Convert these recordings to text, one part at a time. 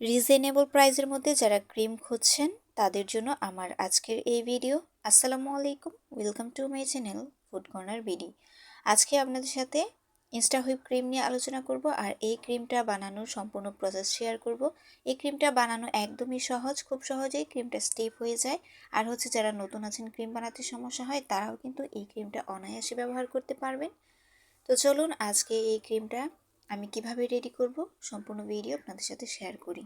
Reasonable প্রাইসের মধ্যে যারা ক্রিম খুঁজছেন, তাদের জন্য আমার আজকের এই ভিডিও আসসালামু আলাইকুম welcome to my channel Food Corner BD আজকে আপনাদের সাথে ইনস্টা হুইপ ক্রিম নিয়ে আলোচনা করব আর এই ক্রিমটা বানানোর সম্পূর্ণ প্রসেস শেয়ার করব। এই ক্রিমটা বানানো একদমই সহজ, খুব সহজেই ক্রিমটা স্টেপ হয়ে যায়। আর হচ্ছে যারা নতুন আছেন ক্রিম বানাতে সমস্যা হয়, তারাও কিন্তু এই ক্রিমটা অনায়াসে ব্যবহার করতে পারবেন। তো চলুন আজকে এই ক্রিমটা আমি কীভাবে রেডি করব সম্পূর্ণ ভিডিও আপনাদের সাথে শেয়ার করি।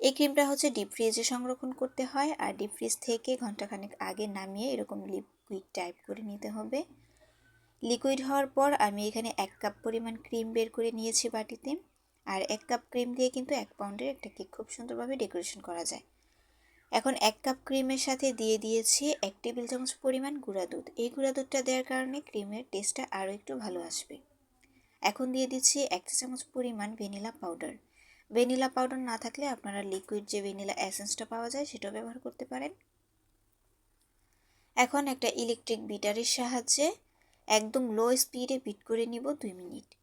এই ক্রিমটা হচ্ছে ডিপ ফ্রিজে সংরক্ষণ করতে হয় আর ডিপ ফ্রিজ থেকে ঘন্টাখানেক আগে নামিয়ে এরকম লিকুইড টাইপ করে নিতে হবে। লিকুইড হওয়ার পর আমি এখানে এক কাপ পরিমাণ ক্রিম বের করে নিয়েছি বাটিতে আর এক কাপ ক্রিম দিয়ে কিন্তু এক পাউন্ডের একটা কেক খুব সুন্দরভাবে ডেকোরেশন করা যায়। এখন এক কাপ ক্রিমের সাথে দিয়ে দিয়েছি এক টেবিল চামচ পরিমাণ গুঁড়া দুধ। এই গুঁড়া দুধটা দেওয়ার কারণে ক্রিমের টেস্টটা আরও একটু ভালো আসবে। এখন দিয়ে দিচ্ছি এক চা চামচ পরিমাণ ভ্যানিলা পাউডার। ভ্যানিলা পাউডার না থাকলে আপনারা লিকুইড যে ভ্যানিলা অ্যাসেন্সটা পাওয়া যায় সেটাও ব্যবহার করতে পারেন। এখন একটা ইলেকট্রিক বিটারের সাহায্যে একদম লো স্পিডে বিট করে নিব দুই মিনিট।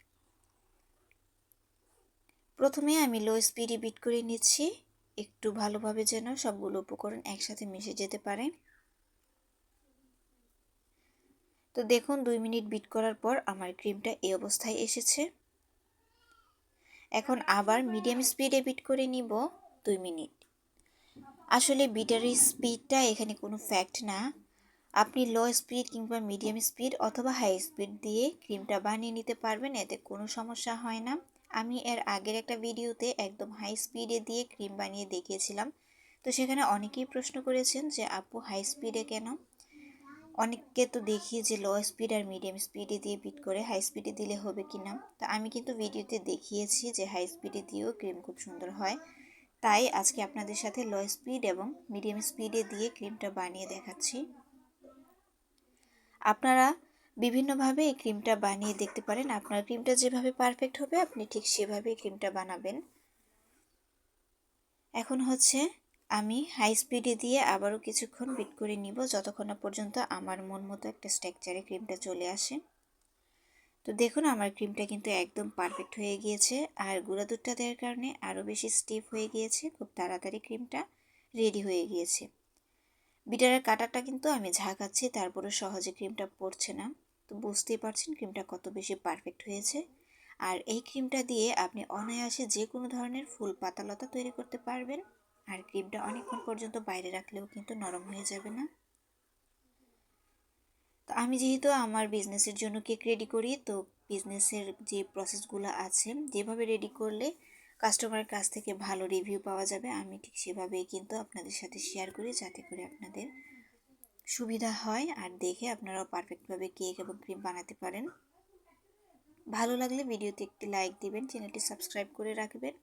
প্রথমে আমি লো স্পিডে বিট করে নিচ্ছি। একটু ভালোভাবে যেন সবগুলো উপকরণ একসাথে মিশে যেতে পারে। তো দেখুন, দুই মিনিট বিট করার পর আমার ক্রিমটা এই অবস্থায় এসেছে। এখন আবার মিডিয়াম স্পিডে বিট করে নিব দুই মিনিট। আসলে বিটারের স্পিডটা এখানে কোনো ফ্যাক্ট না। আপনি লো স্পিড কিংবা মিডিয়াম স্পিড অথবা হাই স্পিড দিয়ে ক্রিমটা বানিয়ে নিতে পারবেন, এতে কোনো সমস্যা হয় না। আমি এর আগের একটা ভিডিওতে একদম হাই স্পিডে দিয়ে ক্রিম বানিয়ে দেখিয়েছিলাম। তো সেখানে অনেকেই প্রশ্ন করেছেন যে, আপু হাই স্পিডে কেন? অনেককে তো দেখি যে লো স্পিড আর মিডিয়াম স্পিডে দিয়ে বিট করে হাই স্পিডে দিলে হবে কি না? তো আমি কিন্তু ভিডিওতে দেখিয়েছি যে হাই স্পিডে দিয়েও ক্রিম খুব সুন্দর হয়। তাই আজকে আপনাদের সাথে লো স্পিড এবং মিডিয়াম স্পিডে দিয়ে ক্রিমটা বানিয়ে দেখাচ্ছি। আপনারা বিভিন্নভাবে এই ক্রিমটা বানিয়ে দেখতে পারেন। আপনার ক্রিমটা যেভাবে পারফেক্ট হবে, আপনি ঠিক সেভাবে ক্রিমটা বানাবেন। এখন হচ্ছে আমি হাই স্পিডে দিয়ে আবারও কিছুক্ষণ বিট করে নিব যতক্ষণ না পর্যন্ত আমার মন মতো একটা স্ট্রাকচারে ক্রিমটা চলে আসে। তো দেখুন, আমার ক্রিমটা কিন্তু একদম পারফেক্ট হয়ে গিয়েছে আর গুঁড়া দুধটা দেওয়ার কারণে আরও বেশি স্টিফ হয়ে গিয়েছে, খুব তাড়াতাড়ি ক্রিমটা রেডি হয়ে গিয়েছে। বিটারের কাটারটা কিন্তু আমি ঝাঁকাচ্ছি তারপরে সহজে ক্রিমটা পড়ছে না। তো বুঝতেই পারছেন ক্রিমটা কত বেশি পারফেক্ট হয়েছে। আর এই ক্রিমটা দিয়ে আপনি অনায়াসে যে কোনো ধরনের ফুল পাতালতা তৈরি করতে পারবেন। আর ক্রিমটা অনেকক্ষণ পর্যন্ত বাইরে রাখলেও কিন্তু নরম হয়ে যাবে না। তো আমি যেহেতু আমার বিজনেসের জন্য কেক রেডি করি, তো বিজনেসের যে প্রসেসগুলো আছে, যেভাবে রেডি করলে কাস্টমারের কাছ থেকে ভালো রিভিউ পাওয়া যাবে, আমি ঠিক সেভাবেই কিন্তু আপনাদের সাথে শেয়ার করি যাতে করে আপনাদের সুবিধা হয় আর দেখে আপনারাও পারফেক্টভাবে কেক এবং ক্রিম বানাতে পারেন। ভালো লাগলে ভিডিওতে একটি লাইক দিবেন চ্যানেলটি সাবস্ক্রাইব করে রাখবেন।